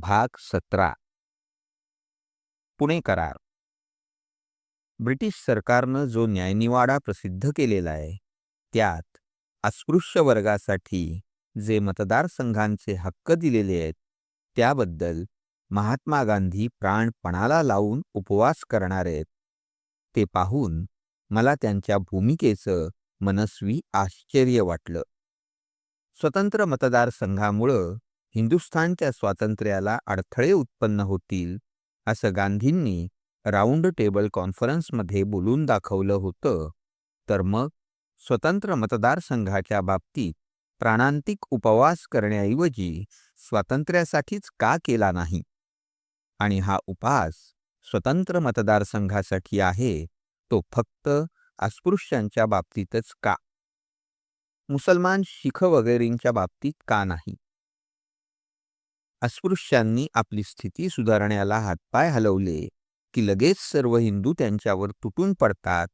भाग सतरा. पुणे करार. ब्रिटिश सरकारनं जो न्यायनिवाडा प्रसिद्ध केलेला आहे त्यात अस्पृश्य वर्गासाठी जे मतदारसंघांचे हक्क दिलेले आहेत त्याबद्दल महात्मा गांधी प्राणपणाला लावून उपवास करणार आहेत. ते पाहून मला त्यांच्या भूमिकेचं मनस्वी आश्चर्य वाटलं. स्वतंत्र मतदारसंघामुळं हिंदुस्थानच्या स्वातंत्र्याला अडथळे उत्पन्न होतील असं गांधींनी राऊंड टेबल कॉन्फरन्समध्ये बोलून दाखवलं होतं. तर मग स्वतंत्र मतदारसंघाच्या बाबतीत प्राणांतिक उपवास करण्याऐवजी स्वातंत्र्यासाठीच का केला नाही? आणि हा उपवास स्वतंत्र मतदारसंघासाठी आहे तो फक्त अस्पृश्यांच्या बाबतीतच का? मुसलमान शिख वगैरेंच्या बाबतीत का नाही? अस्पृश्यांनी आपली स्थिती सुधारण्याला हातपाय हलवले की लगेच सर्व हिंदू त्यांच्यावर तुटून पडतात.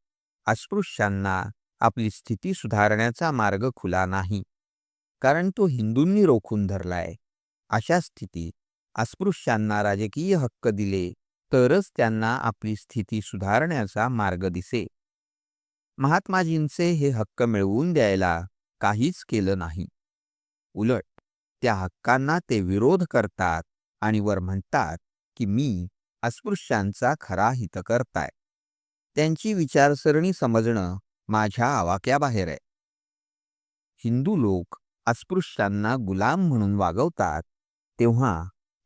अस्पृश्यांना आपली स्थिती सुधारण्याचा मार्ग खुला नाही कारण तो हिंदूंनी रोखून धरलाय. अशा स्थितीत अस्पृश्यांना राजकीय हक्क दिले तरच त्यांना आपली स्थिती सुधारण्याचा मार्ग दिसे. महात्माजींचे हे हक्क मिळवून द्यायला काहीच केलं नाही. उलट त्या हक्कांना ते विरोध करतात आणि वर म्हणतात की मी अस्पृश्यांचा खरा हित करताय त्यांची विचारसरणी समजणं माझ्या आवाक्याबाहेर आहे. हिंदू लोक अस्पृश्यांना गुलाम म्हणून वागवतात तेव्हा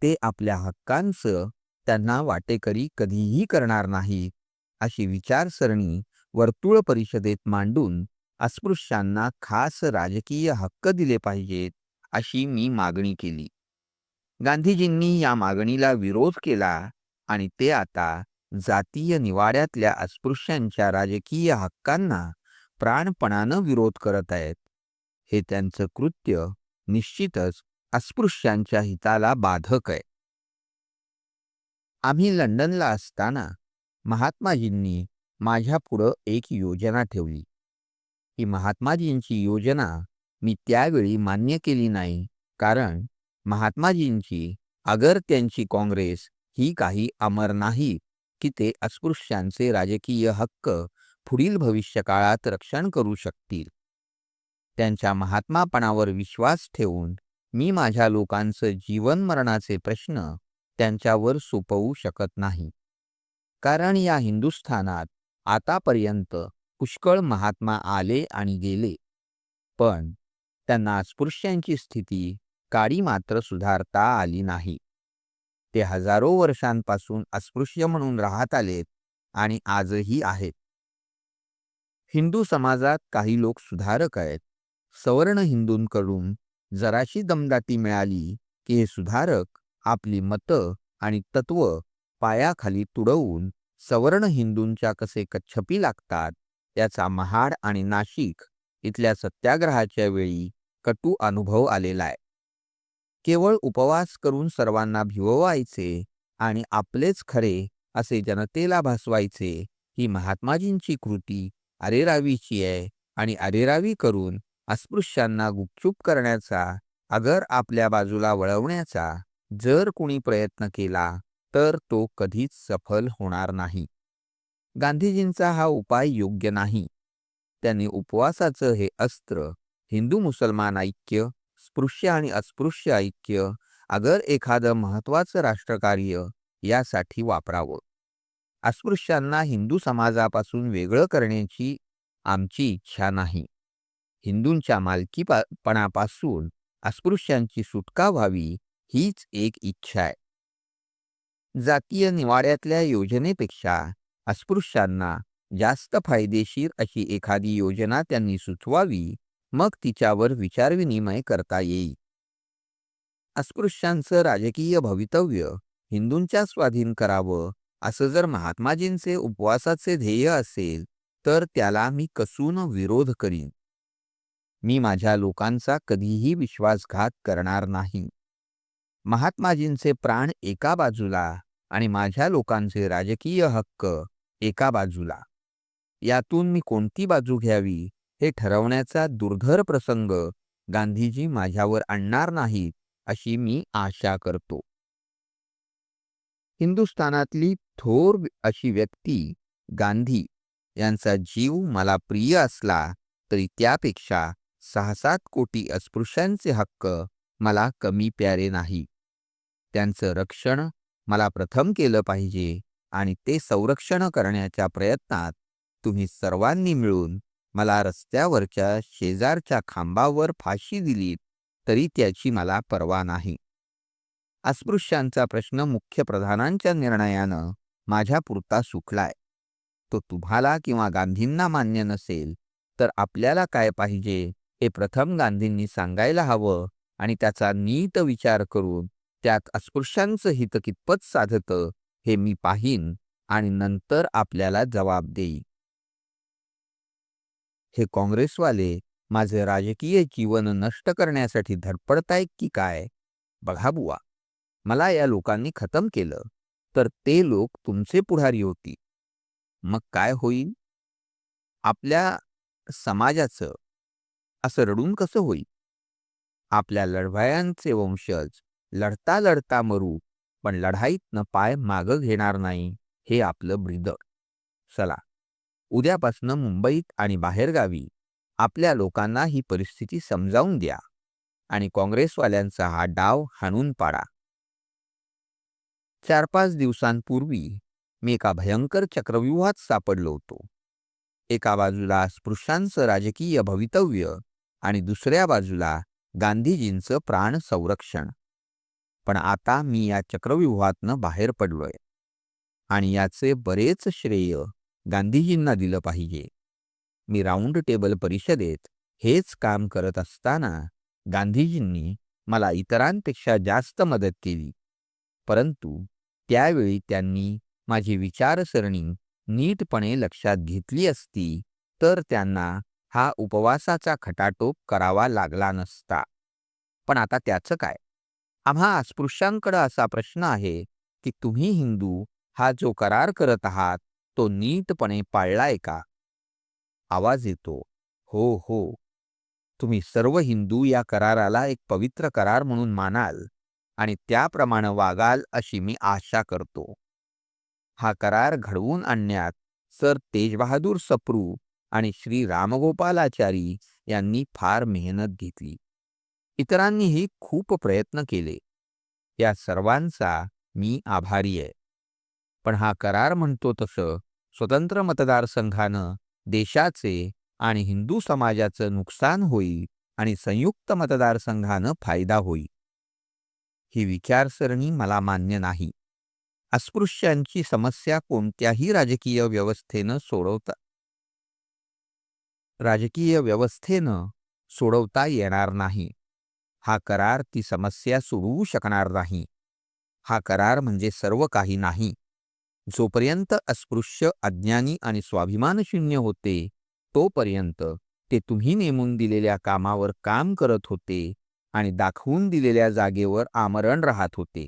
ते आपल्या हक्कांचं त्यांना वाटेकरी कधीही करणार नाहीत अशी विचारसरणी वर्तुळ परिषदेत मांडून अस्पृश्यांना खास राजकीय हक्क दिले पाहिजेत. अशी मी मागणी केली. गांधीजींनी या मागणीला विरोध केला आणि ते आता जातीय निवाड्यातल्या अस्पृश्यांच्या राजकीय हक्कांना प्राणपणानं विरोध करत आहेत. हे त्यांचं कृत्य निश्चितच अस्पृश्यांच्या हिताला बाधक आहे. आम्ही लंडनला असताना महात्माजींनी माझ्यापुढं एक योजना ठेवली. ही महात्माजींची योजना मी त्यावेळी मान्य केली नाही. कारण महात्माजींची अगर त्यांची काँग्रेस ही काही अमर नाही की ते अस्पृश्यांचे राजकीय हक्क पुढील भविष्यकाळात रक्षण करू शकतील. त्यांच्या महात्मापणावर विश्वास ठेवून मी माझ्या लोकांचं जीवन मरणाचे प्रश्न त्यांच्यावर सोपवू शकत नाही. कारण या हिंदुस्थानात आतापर्यंत पुष्कळ महात्मा आले आणि गेले. पण त्यांना अस्पृश्यांची स्थिती काळी मात्र सुधारता आली नाही. ते हजारो वर्षांपासून अस्पृश्य म्हणून राहत आलेत आणि आजही आहेत. हिंदू समाजात काही लोक सुधारक आहेत. सवर्ण हिंदूंकडून जराशी दमदाटी मिळाली की हे सुधारक आपली मतं आणि तत्व पायाखाली तुडवून सवर्ण हिंदूंच्या कसे कच्छपी लागतात याचा महाड आणि नाशिक इथल्या सत्याग्रहाच्या वेळी कटू अनुभव आलेला आहे. केवळ उपवास करून सर्वांना भिववायचे आणि आपलेच खरे असे जनतेला भासवायचे ही महात्माजींची कृती अरेरावीची आहे आणि अरेरावी करून अस्पृश्यांना गुपचूप करण्याचा अगर आपल्या बाजूला वळवण्याचा जर कुणी प्रयत्न केला तर तो कधीच सफल होणार नाही. गांधीजींचा हा उपाय योग्य नाही. त्यांनी उपवासाचं हे अस्त्र हिंदू मुसलमान ऐक्य स्पृश्य आणि अस्पृश्य ऐक्य अगर एखादं महत्वाचं राष्ट्रकार्य यासाठी वापरावं. अस्पृश्यांना हिंदू समाजापासून वेगळं करण्याची आमची इच्छा नाही. हिंदूंच्या मालकीपणापासून अस्पृश्यांची सुटका व्हावी हीच एक इच्छा आहे. जातीय निवाड्यातल्या योजनेपेक्षा अस्पृश्यांना जास्त फायदेशीर अशी एखादी योजना त्यांनी सुचवावी मग तिच्यावर विचारविनिमय करता येईल. अस्पृश्यांचं राजकीय भवितव्य हिंदूंच्या स्वाधीन करावं असं जर महात्माजींचे उपवासाचे ध्येय असेल तर त्याला मी कसून विरोध करीन. मी माझ्या लोकांचा कधीही विश्वासघात करणार नाही. महात्माजींचे प्राण एका बाजूला आणि माझ्या लोकांचे राजकीय हक्क एका बाजूला. यातून मी कोणती बाजू घ्यावी हे ठरवण्याचा दुर्धर प्रसंग गांधीजी माझ्यावर आणणार नाहीत अशी मी आशा करतो. हिंदुस्थानातली थोर अशी व्यक्ती गांधी यांचा जीव मला प्रिय असला तरी त्यापेक्षा सहा सात कोटी अस्पृश्यांचे हक्क मला कमी प्यारे नाही. त्यांचं रक्षण मला प्रथम केलं पाहिजे आणि ते संरक्षण करण्याच्या प्रयत्नात तुम्ही सर्वांनी मिळून मला रस्त्यावरच्या शेजारच्या खांबावर फाशी दिलीत तरी त्याची मला पर्वा नाही. अस्पृश्यांचा प्रश्न मुख्य प्रधानांच्या निर्णयानं माझ्या पुरता सुखलाय तो तुम्हाला किंवा गांधींना मान्य नसेल तर आपल्याला काय पाहिजे हे प्रथम गांधींनी सांगायला हवं आणि त्याचा नीट विचार करून त्यात अस्पृश्यांचं हित कितपत साधतं हे मी पाहीन आणि नंतर आपल्याला जबाब देईन. हे काँग्रेसवाले माझे राजकीय जीवन नष्ट करण्यासाठी धडपडतायत की काय? बघा बुवा. मला या लोकांनी खतम केलं तर ते लोक तुमचे पुढारी होती. मग काय होईल? आपल्या समाजाचं असं रडून कसं होईल? आपल्या लढवायांचे वंशज लढता लढता मरू पण लढाईतनं पाय मागं घेणार नाही हे आपलं ब्रिद चला. उद्यापासनं मुंबईत आणि बाहेरगावी आपल्या लोकांना ही परिस्थिती समजावून द्या आणि काँग्रेसवाल्यांचा हा डाव हाणून पाडा. चार पाच दिवसांपूर्वी मी एका भयंकर चक्रव्यूहात सापडलो होतो. एका बाजूला स्पृश्यांचं राजकीय भवितव्य आणि दुसऱ्या बाजूला गांधीजींचं प्राण संरक्षण. पण आता मी या चक्रव्यूहातनं बाहेर पडलोय आणि याचे बरेच श्रेय गांधीजींना दिलं पाहिजे. मी राऊंड टेबल परिषदेत हेच काम करत असताना गांधीजींनी मला इतरांपेक्षा जास्त मदत केली. परंतु त्यावेळी त्यांनी माझी विचारसरणी नीटपणे लक्षात घेतली असती तर त्यांना हा उपवासाचा खटाटोप करावा लागला नसता. पण आता त्याचं काय? आम्हा अस्पृश्यांकडं असा प्रश्न आहे की तुम्ही हिंदू हा जो करार करत आहात तो नीटपणे पाळलाय का? आवाज येतो. हो हो. तुम्ही सर्व हिंदू या कराराला एक पवित्र करार म्हणून मानाल आणि त्याप्रमाणे वागाल अशी मी आशा करतो. हा करार घडवून आणण्यात सर तेजबहादूर सप्रू आणि श्री रामगोपालाचारी यांनी फार मेहनत घेतली. इतरांनीही खूप प्रयत्न केले. या सर्वांचा मी आभारी आहे. पण हा करार म्हणतो तसं स्वतंत्र मतदारसंघानं देशाचे आणि हिंदू समाजाचं नुकसान होईल आणि संयुक्त मतदारसंघानं फायदा होईल ही विचारसरणी मला मान्य नाही. अस्पृश्यांची समस्या कोणत्याही राजकीय व्यवस्थेनं सोडवता राजकीय व्यवस्थेनं सोडवता येणार नाही. हा करार ती समस्या सोडवू शकणार नाही. हा करार म्हणजे सर्व काही नाही. जोपर्यंत अस्पृश्य अज्ञानी आणि स्वाभिमानशून्य होते तोपर्यंत ते तुम्ही नेमून दिलेल्या कामावर काम करत होते आणि दाखवून दिलेल्या जागेवर आमरण राहत होते.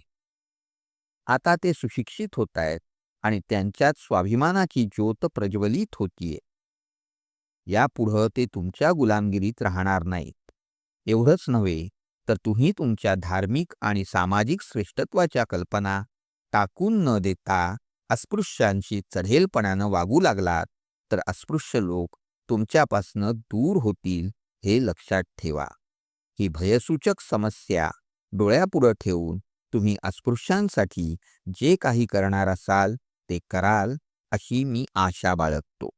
आता ते सुशिक्षित होत आहेत आणि त्यांच्यात स्वाभिमानाची ज्योत प्रज्वलित होतीये. यापुढं ते तुमच्या गुलामगिरीत राहणार नाहीत. एवढंच नव्हे तर तुम्ही तुमच्या धार्मिक आणि सामाजिक श्रेष्ठत्वाच्या कल्पना टाकून न देता अस्पृश्यांशी चढेलपणानं वागू लागलात तर अस्पृश्य लोक तुमच्यापासनं दूर होतील हे लक्षात ठेवा. ही भयसूचक समस्या डोळ्यापुढं ठेवून तुम्ही अस्पृश्यांसाठी जे काही करणार असाल ते कराल अशी मी आशा बाळगतो.